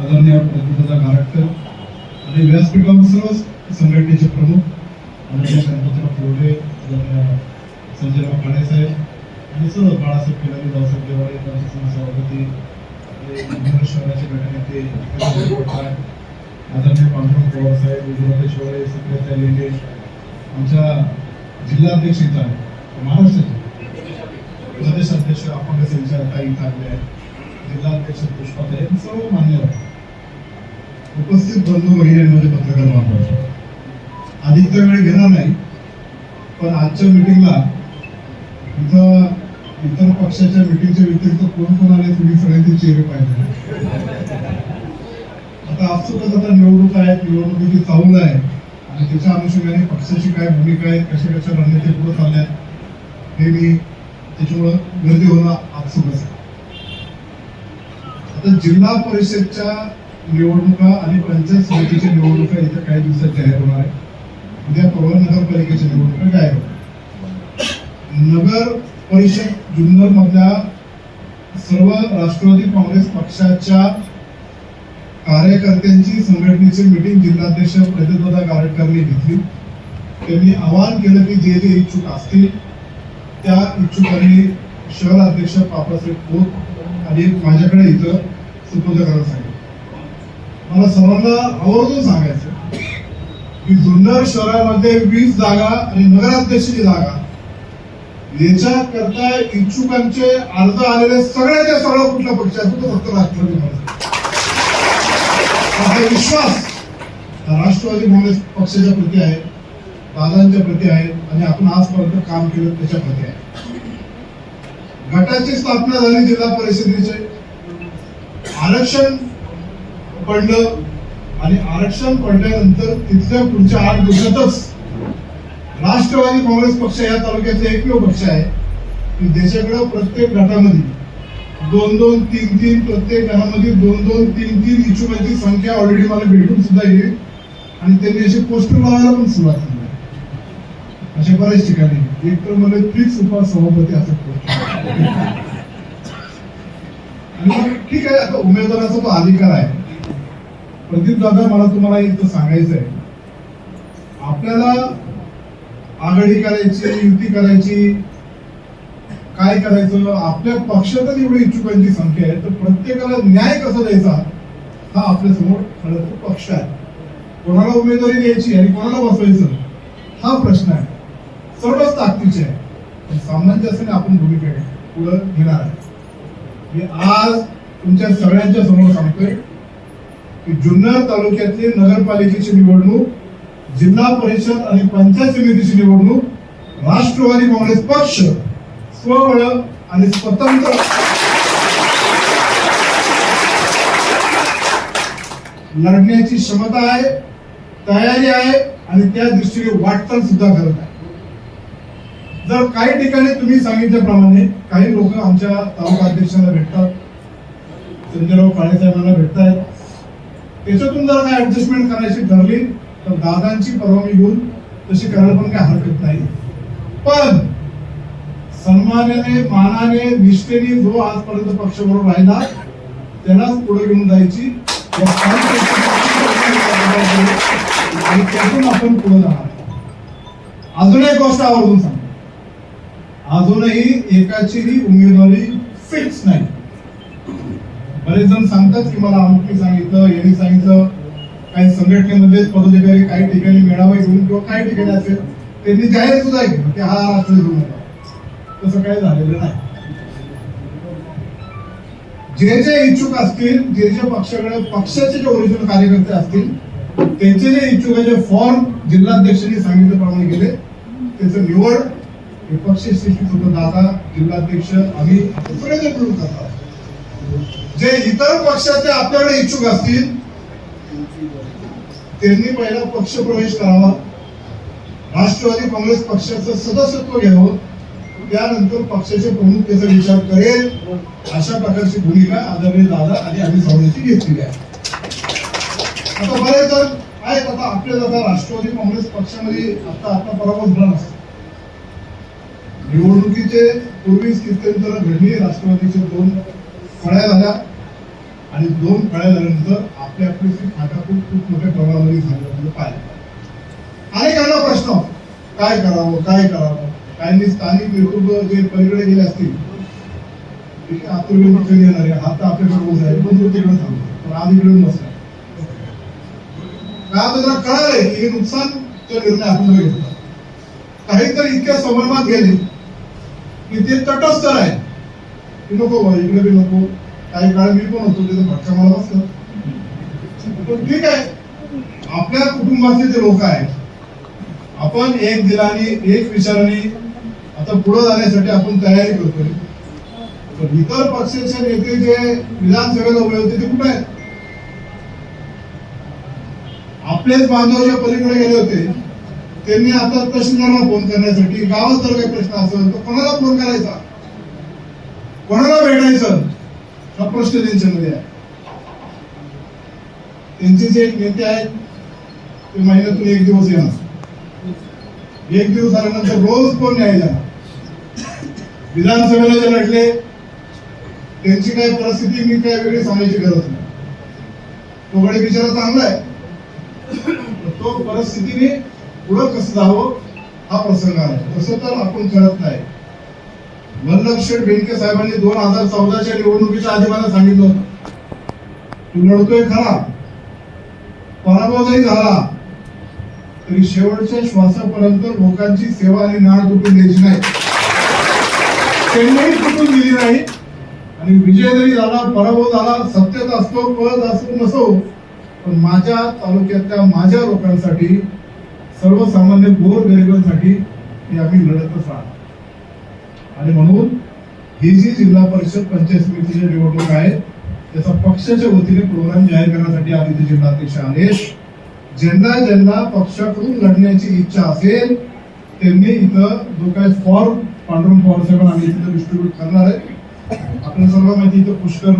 आदरणीय प्रतिभा गारटकर आणि व्यासपीठावर सर्व संघटनेचे प्रमुख आदरणीय गणपतराव कोरडे संजयराव काळे साहेब आणि सर्व बाळासाहेब केदारी रावसाहेब देवाळे त्यांचे सर्व सभापती शहराचे गटनेते आदरणीय पांडुरंग पवार साहेब उज्ज्वला शिवाळे सुप्रिया लेंडे आमच्या जिल्हाध्यक्ष इथं आहे महाराष्ट्राचे. प्रदेश अध्यक्ष आपण अपंग सिंचन ताई ठाकरे आहेत. जिल्हाध्यक्ष पुष्पा आहेत सर्व मान्यवर उपस्थित बंधू भगिनींमध्ये पत्रकार बांधव अधिक तर वेळ घेणार नाही पण आजच्या मिटिंगला इथं इतर पक्षाच्या मिटिंगच्या व्यतिरिक्त कोण कोण आले तुम्ही सगळ्यांचे चेहरे पाहिजे आता आपसुकच आता निवडणूक आहे निवडणुकीची चालू आहे. आणि त्याच्या अनुषंगाने पक्षाची काय भूमिका आहे कशा कशा रणनीती पुढे चालल्या हे मी त्याच्यामुळं गर्दी होणं आपसुकच आहे आता जिल्हा परिषदच्या निवडणुका आणि पंचायत समितीच्या निवडणुका इथं काही दिवसात जाहीर होणार आहे उद्या पवार नगरपालिकेच्या निवडणुका जाहीर होणार नगर परिषद जुन्नर मधल्या सर्व राष्ट्रवादी काँग्रेस पक्षाच्या कार्यकर्त्यांची संघटनेची मिटिंग जिल्हाध्यक्ष प्रतिदा गारटकरनी घेतली. त्यांनी आवाहन केलं की जे जे इच्छुक असतील त्या इच्छुकांनी शहर अध्यक्ष पापासाहेब खोत आणि माझ्याकडे इथं सुपूर्द करायला सांगितलं. मला सर्वांना आवर्जून सांगायचं की जुन्नर शहरामध्ये वीस जागा आणि नगराध्यक्षची जागा याच्या करता इच्छुकांचे अर्ज आलेले सगळ्याच्या सगळं कुठल्या पक्षात तो फक्त राष्ट्रवादी काँग्रेस विश्वास राष्ट्रवादी काँग्रेस पक्षाच्या प्रती आहे दादांच्या प्रती आहे आणि आपण आजपर्यंत काम केलं त्याच्या प्रती आहे. गटाची स्थापना झाली जिल्हा परिषदेचे. आरक्षण पडलं आणि आरक्षण पडल्यानंतर तिथल्या पुढच्या आठ दिवसातच राष्ट्रवादी काँग्रेस पक्ष या तालुक्याचा एकमेव पक्ष आहे. की देशाकडं प्रत्येक गटामध्ये दोन दोन तीन तीन प्रत्येक घरामध्ये दोन दोन तीन तीन इच्छुकांची संख्या ऑलरेडी मला भेटून सुद्धा येईल आणि त्यांनी असे पोस्टर लावायला पण सुरुवात केली. अशा बऱ्याच ठिकाणी. एक तर मला तीच उपार सभापती असं पोस्टर ठीक आहे आता उमेदवाराचा तो अधिकार आहे. प्रदीप दादा मला तुम्हाला इथं सांगायचं आहे आपल्याला आघाडी करायची युती करायची काय करायचं आपल्या पक्षातच एवढी इच्छुकांची संख्या आहे तर प्रत्येकाला न्याय कसा द्यायचा हा आपल्यासमोर खरं तर पक्ष आहे. कोणाला उमेदवारी द्यायची आणि कोणाला बसवायचं हा प्रश्न आहे. सर्वच ताकदीचे आहे. पण असेल आपण भूमिका पुढे घेणार आहे. मी आज तुमच्या सगळ्यांच्या समोर सांगतोय की जुन्नर तालुक्यातली नगरपालिकेची निवडणूक जिल्हा परिषद आणि पंचायत समितीची निवडणूक राष्ट्रवादी काँग्रेस पक्ष स्वबळ आणि स्वतंत्र लढण्याची क्षमता आहे तयारी आहे आणि त्या दृष्टीने वाटचाल सुद्धा करत आहे. जर काही ठिकाणी तुम्ही सांगितल्याप्रमाणे काही लोक आमच्या तालुका अध्यक्षांना भेटतात संजयराव काळे साहेबांना भेटतायत. त्याच्यातून जर काय ऍडजस्टमेंट करायची ठरली तर दादांची परवानगी घेऊन तशी करायला पण काही हरकत नाही. पण सन्मानाने मानाने निष्ठेने जो आजपर्यंत पक्षबरोबर राहिला त्यालाच पुढे घेऊन जायची आणि त्यातून आपण पुढे जाणार. अजून एक गोष्ट आवर्जून सांग अजूनही एकाचीही उमेदवारी फिक्स नाही. बरेच जण सांगतात की मला अमुकनी सांगितलं यांनी सांगितलं काही संघटनेमध्ये पदाधिकारी काही ठिकाणी मेळावा घेऊन किंवा काही ठिकाणी असेल त्यांनी जाहीर सुद्धा केलं की हा राष्ट्रवादी उमेदवार तसं काही झालेलं नाही. जे जे इच्छुक असतील जे जे पक्षाकडे पक्षाचे जे ओरिजिनल कार्यकर्ते असतील त्यांचे जे इच्छुक आहे जे फॉर्म जिल्हाध्यक्षांनी सांगितल्याप्रमाणे गेले त्याचं निवड विपक्षी पक्ष दादा जिल्हाध्यक्ष आम्ही प्रयत्न करून जातात करतात जे इतर पक्षाचे आपल्याकडे इच्छुक असतील त्यांनी पहिला पक्ष प्रवेश करावा. राष्ट्रवादी काँग्रेस पक्षाचं सदस्यत्व घ्यावं. त्यानंतर पक्षाचे प्रमुख त्याचा विचार करेल. अशा प्रकारची भूमिका आदरणीय दादा आणि आम्ही सवण्याची घेतलेली आहे. आता बरेच जण आहेत आता आपल्या आता राष्ट्रवादी काँग्रेस पक्षामध्ये आता आता पराभव झाला नसतो निवडणुकीचे पूर्वी कित्यंतर घडली राष्ट्रवादीच्या दोन फळ्या झाल्या. आणि दोन फळ्या झाल्यानंतर आपल्या आपली ती फाटाफूट खूप मोठ्या प्रमाणामध्ये झालेलं म्हणजे पाहिजे अनेकांना प्रश्न. काय करावं काय करावं? काहींनी स्थानिक विरुद्ध जे पलीकडे गेले असतील ठीक कधी येणार आहे? हात तर आपल्याकडे उभा आहे. पण तो तिकडे सांगतो पण आज इकडे नसणार का तर त्याला कळालंय की हे नुकसान तो निर्णय आपण घेतला. काहीतरी इतक्या संभ्रमात गेले. की ते तटस्थ आहे की नको बा इकडे बी नको. काही काळ मी पण होतो तिथे भटका मला बसला पण ठीक आहे. आपल्या कुटुंबातले जे लोक आहेत आपण एक दिलाने एक विचाराने आता पुढे जाण्यासाठी आपण तयारी करतोय. पण इतर पक्षाचे नेते जे विधानसभेला उभे होते ते कुठे आहेत? आपलेच बांधव जे पलीकडे गेले होते त्यांनी आता तहसीलदारांना फोन करण्यासाठी गावात जर काही प्रश्न असेल तर कोणाला फोन करायचा? कोणाला भेटायचं? हा प्रश्न त्यांच्यामध्ये आहे. त्यांचे जे नेते आहेत ते महिन्यातून एक दिवस येणार. एक दिवस आल्यानंतर रोज कोण यायला विधानसभेला जे लढले त्यांची काय परिस्थिती मी काय वेगळी सांगायची गरज नाही. तो गडे बिचारा चांगला आहे. तो परिस्थितीने पुढं कसं जावं हो, हा प्रसंग आहे. तसं तर आपण करत नाही. वल्लभ शेठ बेनके साहेबांनी दोन हजार चौदाच्या निवडणुकीच्या आधी मला सांगितलं होतं. तू लढतोय खरा. पराभव जरी झाला तरी शेवटच्या श्वासापर्यंत लोकांची सेवा आणि नाळ तुटून द्यायची नाही. त्यांनाही तुटून दिली नाही. आणि विजय जरी झाला पराभव झाला सत्तेत असतो पद असो नसो पण माझ्या तालुक्यातल्या माझ्या लोकांसाठी सर्वसामान्य गोर गरिबांसाठी हे आम्ही लढतच राहणार आणि म्हणून ही जी जिल्हा परिषद पंचायत समितीची निवडणूक आहे त्याचा पक्षाच्या वतीने प्रोग्राम जाहीर करण्यासाठी आधी ते जिल्हाध्यक्ष आले ज्यांना ज्यांना पक्षाकडून लढण्याची इच्छा असेल त्यांनी इथं जो काही फॉर्म पांडुरंग पवार साहेबांना आम्ही तिथं डिस्ट्रीब्यूट करणार आहे. आपल्या सर्व माहिती इथं पुष्कर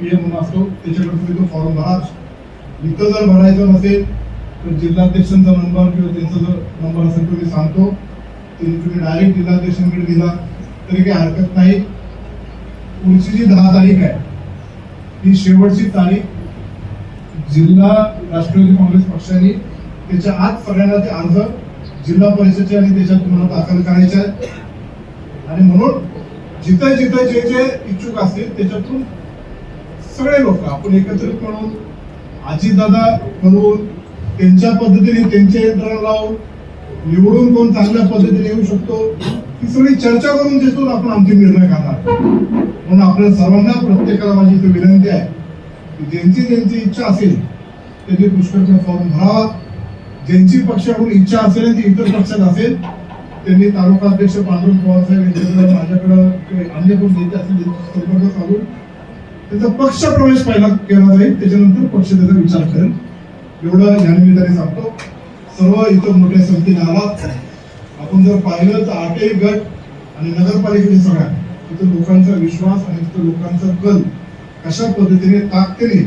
पीएम म्हणून असतो त्याच्याकडे तुम्ही तो फॉर्म भरा. इथं जर भरायचं नसेल जिल्हाध्यक्षांचा नंबर किंवा त्यांचा जर नंबर असेल तो मी सांगतो. ते तुम्ही डायरेक्ट जिल्हाध्यक्षांकडे दिला तरी काही हरकत नाही. पुढची जी दहा तारीख आहे ही शेवटची तारीख जिल्हा राष्ट्रवादी काँग्रेस पक्षाने त्याच्या आत सगळ्यांना ते अर्ज जिल्हा परिषदचे आणि त्याच्यात तुम्हाला दाखल करायचे आहेत. आणि म्हणून जिथे जिथं जे जे इच्छुक असतील त्याच्यातून सगळे लोक आपण एकत्रित म्हणून आजीदादा म्हणून त्यांच्या पद्धतीने त्यांचे यंत्रणा लावून निवडून कोण चांगल्या पद्धतीने येऊ शकतो ही सगळी चर्चा करून त्यातून आपण आमचे निर्णय करणार म्हणून आपल्या सर्वांना प्रत्येकाला माझी इथे विनंती आहे की ज्यांची ज्यांची इच्छा असेल त्यांनी पुष्कळकडे फॉर्म भरावा. ज्यांची पक्षाकडून इच्छा असेल आणि ती इतर पक्षात असेल त्यांनी तालुका अध्यक्ष पांडुरंग पवार साहेब यांच्याकडे माझ्याकडं अन्य कोण नेते असतील संपर्क साधून. त्याचा पक्ष प्रवेश पहिला केला जाईल त्याच्यानंतर पक्ष त्याचा विचार करेल. एवढं ज्ञानविधाने सांगतो. सर्व इथं मोठ्या संख्येने आलात आपण जर पाहिलं तर आठही गट आणि नगरपालिकेने सगळ्या. तिथं लोकांचा विश्वास आणि तिथं लोकांचा कल कशा पद्धतीने ताकदीने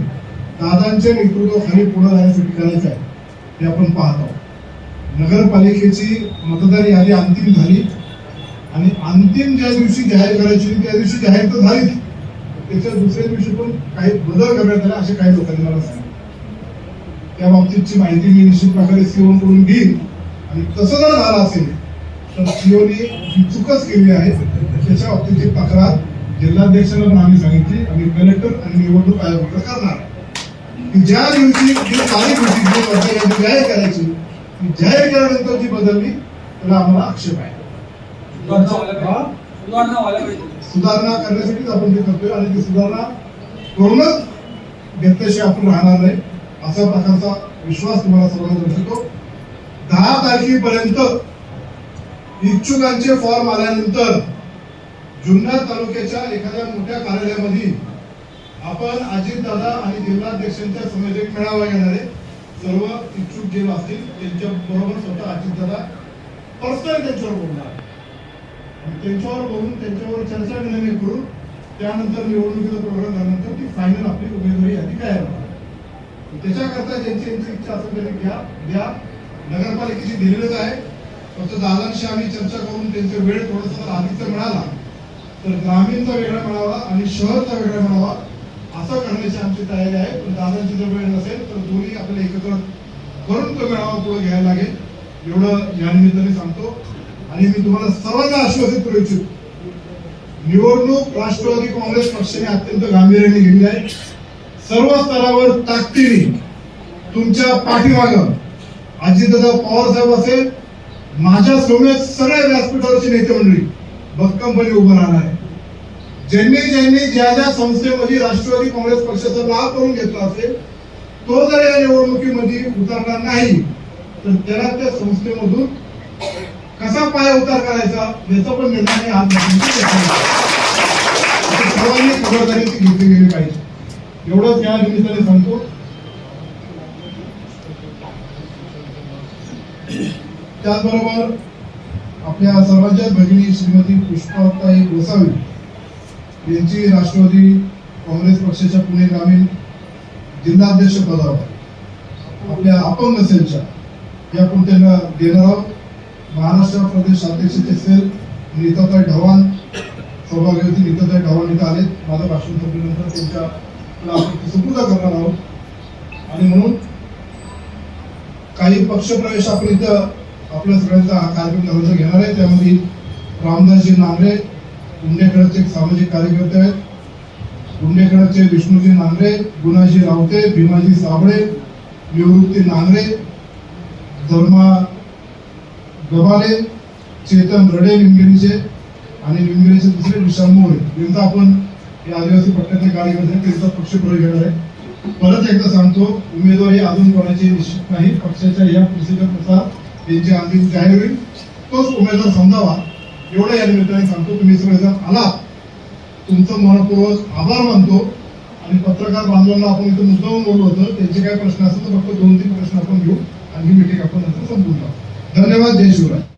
दादांच्या नेतृत्वाखाली पुढे जाण्यासाठी करायचं आहे हे आपण पाहत आहोत. नगरपालिकेची मतदार यादी अंतिम झाली. आणि अंतिम ज्या दिवशी जाहीर करायची त्या दिवशी जाहीर तर झालीच. त्याच्या दुसऱ्या दिवशी पण काही बदल करण्यात आला असे काही लोकांनी मला सांगितलं. त्या बाबतीतची माहिती मी निश्चित प्रकारे सीओ कडून घेईन. आणि तसं जर झालं असेल तर सीओनी जी चूकच केली आहे त्याच्या बाबतीतची तक्रार जिल्हाध्यक्षांना पण आम्ही सांगितली. आणि कलेक्टर आणि निवडणूक आयोगाकडे करणार. की ज्या दिवशी जी तारीख होती जी जाहीर करायची ती जाहीर केल्यानंतर जी बदलली त्याला आम्हाला आक्षेप आहे. हा? सुधारणा करण्यासाठीच आपण ते करतोय आणि ती सुधारणा करूनच घेतल्याशिवाय आपण राहणार नाही. अशा प्रकारचा विश्वास तुम्हाला सर्वांना दर्शवतो दहा तारखेपर्यंत इच्छुकांचे फॉर्म आल्यानंतर जुन्नर तालुक्याच्या एखाद्या मोठ्या कार्यालयामध्ये आपण अजितदादा आणि जिल्हाध्यक्षांच्या समवेत मेळावा घेणार सर्व इच्छुक जे असतील त्यांच्या बरोबर स्वतः अजितदादा पर्सनल त्यांच्यावर बोलणार त्यांच्यावर बोलून त्यांच्यावर चर्चा विनिमय करून त्यानंतर निवडणुकीचा प्रोग्राम झाल्यानंतर ती फायनल आपली उमेदवारी यादी काय त्याच्याकरता ज्यांची यांची इच्छा असेल त्यांनी घ्या द्या. नगरपालिकेची दिलेलंच आहे. फक्त दादांशी आम्ही चर्चा करून त्यांचा वेळ थोडासा जर अधिकचा मिळाला. तर ग्रामीणचा वेगळा मिळावा आणि शहरचा वेगळा मिळावा असं करण्याची तयारी आहे. पण दादांची जर वेळ नसेल तर दोन्ही आपल्याला एकत्र करून तो मेळावा पुढे घ्यायला लागेल. एवढं या निमित्ताने सांगतो. आणि मी तुम्हाला सर्वांना आश्वासित करू इच्छितो. निवडणूक राष्ट्रवादी काँग्रेस पक्षाने अत्यंत गांभीर्याने घेतली आहे. सर्व स्तरावर ताकदीने तुमच्या पाठीमाग अजितदादा पवार साहेब असेल माझ्या सोमेत सगळ्या व्यासपीठावरची नेते मंडळी भक्कमपणे उभं राहणार आहे ज्यांनी ज्यांनी ज्या ज्या संस्थेमध्ये राष्ट्रवादी काँग्रेस पक्षाचा लाभ करून घेतला असेल तो जर या निवडणुकीमध्ये उतरणार नाही तर त्याला त्या संस्थेमधून कसा पाय उतार करायचा याचा पण निर्णय आज सर्वांनी खबरदारी घेतली गेली पाहिजे. एवढंच या निमित्ताने सांगतो. त्याचबरोबर आपल्या सर्वांच्याच भगिनी श्रीमती पुष्पाताई गोसावी यांची राष्ट्रवादी काँग्रेस पक्षाच्या पुणे ग्रामीण जिल्हाध्यक्ष पदावर आपल्या अपंग सेलच्या या पण त्यांना देणार आहोत. महाराष्ट्र प्रदेश अध्यक्षाचे सेल नीताताई ढवाण होती नीताताई ढवाण इथं आले माझं भाषण संपल्यानंतर त्यांच्या आपण सुपूर्द करणार आहोत आणि म्हणून काही पक्षप्रवेश आपण इथं आपल्या सगळ्यांचा हा कार्यक्रम करायचा घेणार आहे. त्यामध्ये रामदासजी नांगरे गुंडेखडकचे सामाजिक कार्यकर्ते आहेत. गुंडेखडकचे विष्णूजी नांगरे गुणाजी रावते भीमाजी साबळे निवृत्ती नांगरे धर्मा गबाले चेतन रडे विंगिरीचे आणि विंगिरीचे दुसरे विशाल मोरे. यांचा आपण हे आदिवासी पट्ट्यातले कार्यकर्ते त्यांचा पक्षप्रवेश घेणार आहे परत एकदा सांगतो उमेदवारी अजून कोणाची निश्चित नाही. पक्षाच्या या प्रोसिजरनुसार त्यांची अंतिम जाहीर होईल. तोच उमेदवार समजावा. एवढं या निमित्ताने सांगतो तुम्ही सगळेजण आला. तुमचं मनपूर्वक आभार मानतो. आणि पत्रकार बांधवांना आपण इथं मुद्दामून बोललो होतं त्यांचे काय प्रश्न असतील तर फक्त दोन तीन प्रश्न आपण घेऊ. आणि ही मिटिंग आपण नंतर संपवून टाकू धन्यवाद. जय शिवराय.